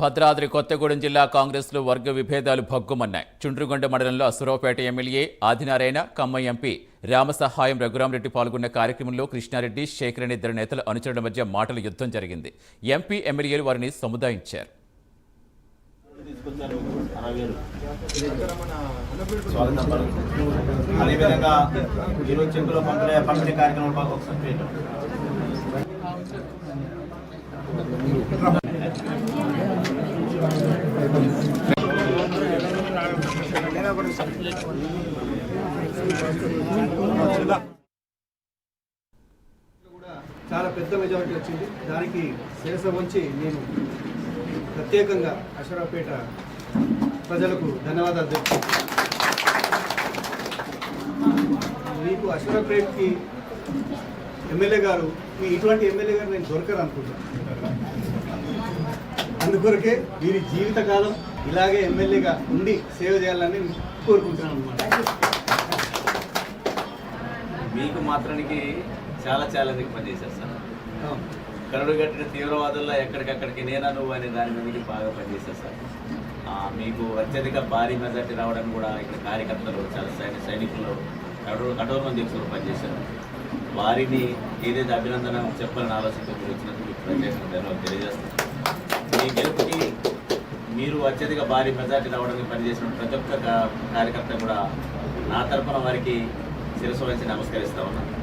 భద్రాద్రి కొత్తగూడెం జిల్లా కాంగ్రెస్లో వర్గ విభేదాలు భగ్గుమన్నాయి. చుండ్రుగొండ మండలంలో అసురావుపేట ఎమ్మెల్యే ఆదినారాయణ కమ్మ ఎంపీ రామసహాయం రఘురామరెడ్డి పాల్గొన్న కార్యక్రమంలో కృష్ణారెడ్డి శేఖర్ అనే ఇద్దరు నేతల అనుచరుల మధ్య మాటల యుద్ధం జరిగింది. ఎంపీ ఎమ్మెల్యేలు వారిని సముదాయించారు. అదేవిధంగా ఈరోజు చెక్కులో పంపిణీ కార్యక్రమం బాగా ఒకసారి చేయండి. కూడా చాలా పెద్ద మెజారిటీ వచ్చింది. దానికి శేష వంచి నేను ప్రత్యేకంగా అషరాపేట ప్రజలకు ధన్యవాదాలు తెలుపుతున్నాను. మీకు అషరాపేట్కి ఎమ్మెల్యే గారు మీ ఇటువంటి ఎమ్మెల్యే గారు నేను దొరకరు అనుకుంటాను అందుకొరకే వీరి జీవితకాలం ఇలాగే ఎమ్మెల్యేగా ఉండి సేవ చేయాలని కోరుకుంటున్నాను అనమాట మీకు మాత్రానికి చాలా ఛాలెంజింగ్ పనిచేశారు సార్. కరడు కట్టిన తీవ్రవాదుల్లో ఎక్కడికక్కడికి నేనా నువ్వు అనే దాని మీదకి బాగా పనిచేశారు సార్. మీకు అత్యధిక భారీ మెజార్టీ రావడానికి కూడా ఇక్కడ కార్యకర్తలు చాలా సైని సైనికులు కడూరు మంది ఎక్కువ పనిచేశారు. వారిని ఏదైతే అభినందన చెప్పాలని ఆలోచనతో మీరు వచ్చినందుకు మీకు ప్రత్యేకంగా ధన్యవాదాలు అత్యధిక భారీ మెజార్టీ రావడానికి పనిచేసిన ప్రతి ఒక్క కార్యకర్త కూడా నా తరపున వారికి శిరస్సు వంచి నమస్కరిస్తా ఉన్నాను